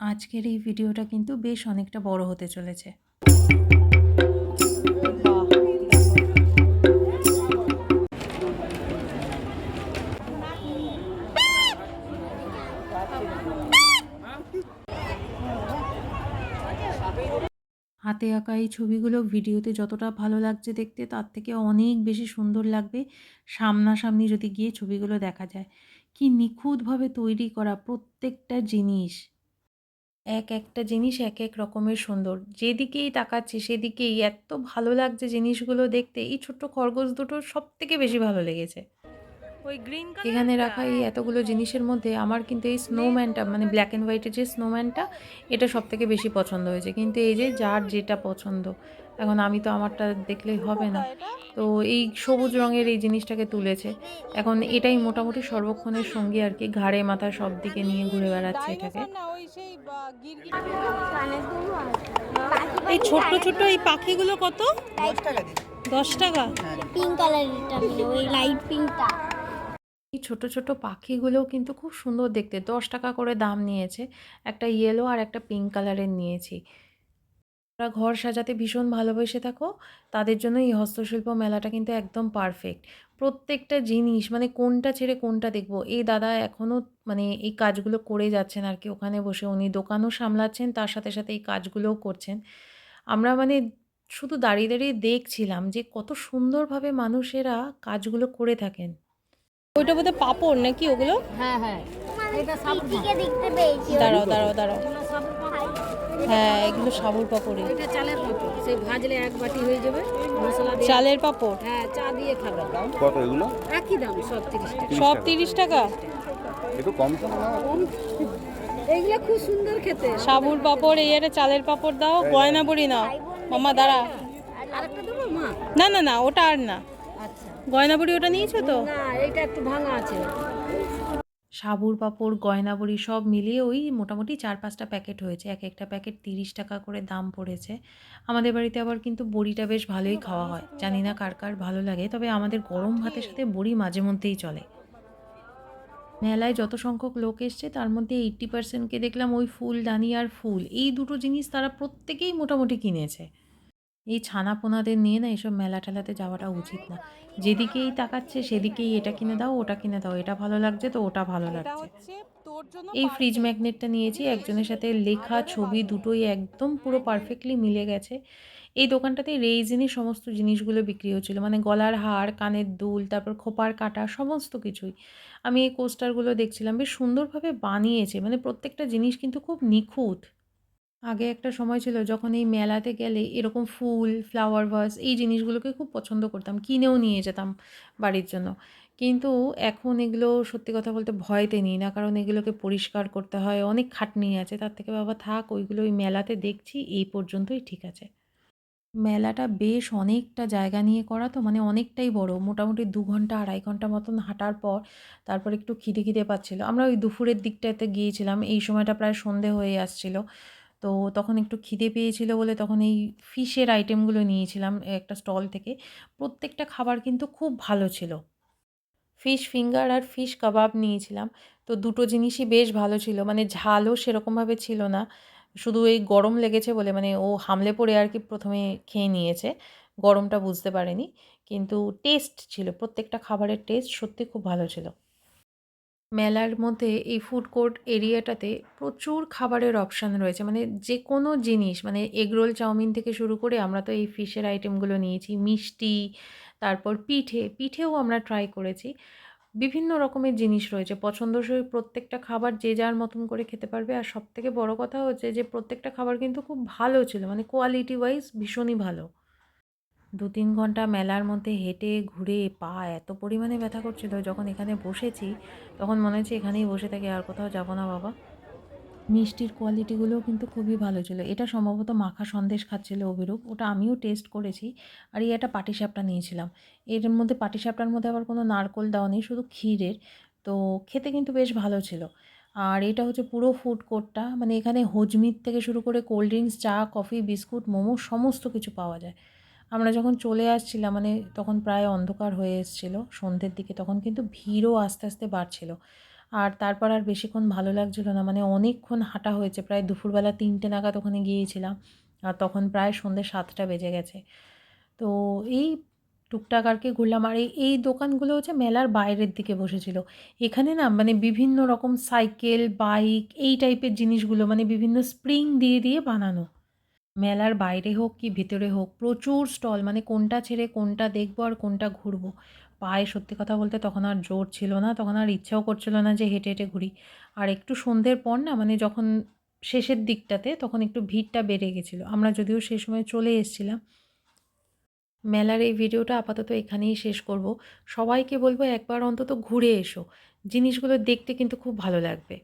আজকের এই ভিডিওটা কিন্তু বেশ অনেকটা বড় হতে চলেছে। হাতে আঁকা এই ছবিগুলো ভিডিওতে যতটা ভালো লাগছে দেখতে, তার থেকে অনেক বেশি সুন্দর লাগবে সামনাসামনি যদি গিয়ে ছবিগুলো দেখা যায়। কি নিখুঁতভাবে তৈরি করা প্রত্যেকটা জিনিস। এক একটা জিনিস এক এক রকমের সুন্দর। যেদিকেই তাকাচ্ছি সেদিকেই এত ভালো লাগছে জিনিসগুলো দেখতে। এই ছোট্ট খরগোশ দুটো সব থেকে বেশি ভালো লেগেছে। এখানে রাখা এই এতগুলো জিনিসের মধ্যে আমার কিন্তু এই স্নোম্যানটা মানে ব্ল্যাক অ্যান্ড হোয়াইটের যে স্নোম্যানটা এটা সব থেকে বেশি পছন্দ হয়েছে। কিন্তু এই যে যার যেটা পছন্দ এখন আমি তো আমারটা দেখলেই হবে না। তো এই সবুজ রঙের এই জিনিসটাকে তুলেছে। এখন এটাই মোটামুটি সর্বক্ষণের সঙ্গী আর কি ঘাড়ে মাথা সব দিকে নিয়ে ঘুরে বেড়াচ্ছে এটাকে। এই ছোট্ট ছোট্ট এই পাখিগুলো কত? দশ টাকা পিঙ্ক কালারেরটা মানে ওই লাইট পিঙ্কটা এই ছোট ছোট পাখিগুলোও কিন্তু খুব সুন্দর দেখতে। দশ টাকা করে দাম নিয়েছে। একটা ইয়েলো আর একটা পিঙ্ক কালারের নিয়েছি। যারা ঘর সাজাতে ভীষণ ভালোবেসে থাকো। তাদের জন্য এই হস্তশিল্প মেলাটা কিন্তু একদম পারফেক্ট প্রত্যেকটা জিনিস মানে কোনটা ছেড়ে কোনটা দেখব? এই দাদা এখনও মানে এই কাজগুলো করে যাচ্ছেন আর কি ওখানে বসে। উনি দোকানও সামলাচ্ছেন, তার সাথে সাথে এই কাজগুলোও করছেন। আমরা মানে শুধু দাঁড়িয়ে দাঁড়িয়ে দেখছিলাম যে কত সুন্দরভাবে মানুষেরা কাজগুলো করে থাকেন। ওইটা বোধহয় পাপড় নাকি ওগুলো? হ্যাঁ হ্যাঁ। দাঁড়াও দাঁড়াও দাঁড়াও। এগুলো সাবুর পাপড়। হ্যাঁ এগুলো সাবুর পাপড়ি এটা চালের পাপড়। সেই ভাজলে এক বাটি হয়ে যাবে। মশলা দিয়ে চালের পাপড়? হ্যাঁ চা দিয়ে খাবে। কত এগুলো? একই দাম সব তিরিশ টাকা। সব তিরিশ টাকা? একটু কম তো না। এইগুলো খুব সুন্দর খেতে। সাবুর পাপড় এই চালের পাপড় দাও গয়না বড়ি নাও। মামা দাঁড়া। আরেকটা দেবো মা? না না না ওটা আর না। আচ্ছা। গয়না বড়ি ওটা নিয়েছো তো? না এইটা একটু ভাঙা আছে। সাবুর পাঁপড় গয়না বড়ি সব মিলিয়ে ওই মোটামুটি চার পাঁচটা প্যাকেট হয়েছে। এক একটা প্যাকেট তিরিশ টাকা করে দাম পড়েছে। আমাদের বাড়িতে আবার কিন্তু বড়িটা বেশ ভালোই খাওয়া হয়। জানি না কার কার ভালো লাগে তবে আমাদের গরম ভাতের সাথে বড়ি মাঝে মধ্যেই চলে। মেলায় যত সংখ্যক লোক এসছে তার মধ্যে এইট্টি পার্সেন্টকে দেখলাম ওই ফুলদানি আর ফুল। এই দুটো জিনিস তারা প্রত্যেকেই মোটামুটি কিনেছে। এই ছানা পোনাদের নিয়ে না এসব মেলা ঠেলাতে যাওয়াটা উচিত না। যেদিকেই তাকাচ্ছে সেদিকেই এটা কিনে দাও ওটা কিনে দাও এটা ভালো লাগছে তো ওটা ভালো লাগছে। এই ফ্রিজ ম্যাগনেটটা নিয়েছি একজনের সাথে লেখা ছবি দুটোই একদম পুরো পারফেক্টলি মিলে গেছে। এই দোকানটাতে রেইজিনের সমস্ত জিনিসগুলো বিক্রি হচ্ছিল মানে গলার হার কানের দুল তারপর খোপার কাটা সমস্ত কিছুই। আমি এই কোস্টারগুলো দেখছিলাম বেশ সুন্দরভাবে বানিয়েছে মানে প্রত্যেকটা জিনিস কিন্তু খুব নিখুঁত। আগে একটা সময় ছিল যখন এই মেলাতে গেলে এরকম ফুল ফ্লাওয়ার ভাস এই জিনিসগুলোকে খুব পছন্দ করতাম, কিনেও নিয়ে যেতাম বাড়ির জন্য। কিন্তু এখন এগুলো সত্যি কথা বলতে ভয়তে নিই না, কারণ এগুলোকে পরিষ্কার করতে হয়, অনেক খাটনি আছে, তার থেকে বাবা থাক, ওইগুলো ওই মেলাতে দেখছি, এই পর্যন্তই ঠিক আছে। মেলাটা বেশ অনেকটা জায়গা নিয়ে করা তো মানে অনেকটাই বড়, মোটামুটি দু ঘণ্টা, আড়াই ঘণ্টা মতন হাঁটার পর তারপর একটু খিদে খিদে পাচ্ছিলো। আমরা ওই দুপুরের দিকটাতে গিয়েছিলাম, এই সময়টা প্রায় সন্ধে হয়ে আসছিল। তো তখন একটু খিদে পেয়েছিল বলে তখন এই ফিশের আইটেমগুলো নিয়েছিলাম একটা স্টল থেকে। প্রত্যেকটা খাবার কিন্তু খুব ভালো ছিল। ফিশ ফিঙ্গার আর ফিশ কাবাব নিয়েছিলাম। তো দুটো জিনিসই বেশ ভালো ছিল। মানে ঝালও সেরকমভাবে ছিল না। শুধু এই গরম লেগেছে বলে মানে ও হামলে পড়ে আর কি প্রথমে খেয়ে নিয়েছে। গরমটা বুঝতে পারেনি। কিন্তু টেস্ট ছিল, প্রত্যেকটা খাবারের টেস্ট সত্যি খুব ভালো ছিল। মেলার মধ্যে এই ফুড কোর্ট এরিয়াটাতে প্রচুর খাবারের অপশান রয়েছে। মানে যে কোনো জিনিস মানে এগরোল চাউমিন থেকে শুরু করে আমরা তো এই ফিশের আইটেমগুলো নিয়েছি, মিষ্টি, তারপর পিঠে, পিঠেও আমরা ট্রাই করেছি। বিভিন্ন রকমের জিনিস রয়েছে, পছন্দসই প্রত্যেকটা খাবার যে যার মতন করে খেতে পারবে। আর সবথেকে বড় কথা হচ্ছে যে, প্রত্যেকটা খাবার কিন্তু খুব ভালো ছিল মানে কোয়ালিটি ওয়াইজ ভীষণই ভালো। দু তিন ঘণ্টা মেলার মধ্যে হেঁটে ঘুরে পা এত পরিমাণে ব্যথা করছিল যখন এখানে বসেছি, তখন মনে হচ্ছে এখানেই বসে থাকি, আর কোথাও যাব না বাবা। মিষ্টির কোয়ালিটিগুলোও কিন্তু খুবই ভালো ছিল। এটা সম্ভবত মাখা সন্দেশ খাচ্ছিল অভিরূপ, ওটা আমিও টেস্ট করেছি, আর এই একটা পাটিসাপটা নিয়েছিলাম। এর মধ্যে পাটিসাপটার মধ্যে আবার কোনো নারকোল দেওয়া নেই, শুধু ক্ষীরের, তো খেতে কিন্তু বেশ ভালো ছিল। আর এটা হচ্ছে পুরো ফুড কোর্টটা মানে এখানে হজমির থেকে শুরু করে কোল্ড ড্রিঙ্কস চা কফি বিস্কুট মোমো, সমস্ত কিছু পাওয়া যায়। আমরা যখন চলে আসছিলাম মানে তখন প্রায় অন্ধকার হয়ে এসেছিল সন্ধ্যের দিকে, তখন কিন্তু ভিড়ও আস্তে আস্তে বাড়ছিল। আর তারপর আর বেশিক্ষণ ভালো লাগছিল না মানে অনেকক্ষণ হাঁটা হয়েছে, প্রায় দুপুরবেলা তিনটে নাগাদ ওখানে গিয়েছিলাম, আর তখন প্রায় সন্ধ্যে সাতটা বেজে গেছে। তো এই টুকটাক আর কি ঘুরলাম, আর এই দোকানগুলো হচ্ছে মেলার বাইরের দিকে বসেছিল। এখানে না মানে বিভিন্ন রকম সাইকেল, বাইক, এই টাইপের জিনিসগুলো মানে বিভিন্ন স্প্রিং দিয়ে দিয়ে বানানো। মেলার বাইরে হোক কি ভিতরে হোক, প্রচুর স্টল মানে কোনটা ছেড়ে কোনটা দেখব আর কোনটা ঘুরবো। পায়ে সত্যি কথা বলতে তখন আর জোর ছিল না, তখন আর ইচ্ছাও করছিল না যে হেঁটে হেঁটে ঘুরি। আর একটু সন্ধ্যের পর না মানে যখন শেষের দিকটাতে তখন একটু ভিড়টা বেড়ে গেছিল। আমরা যদিও সেই সময় চলে এসেছিলাম। মেলার এই ভিডিওটা আপাতত এখানেই শেষ করব। সবাইকে বলব একবার অন্তত ঘুরে এসো। জিনিসগুলো দেখতে কিন্তু খুব ভালো লাগবে।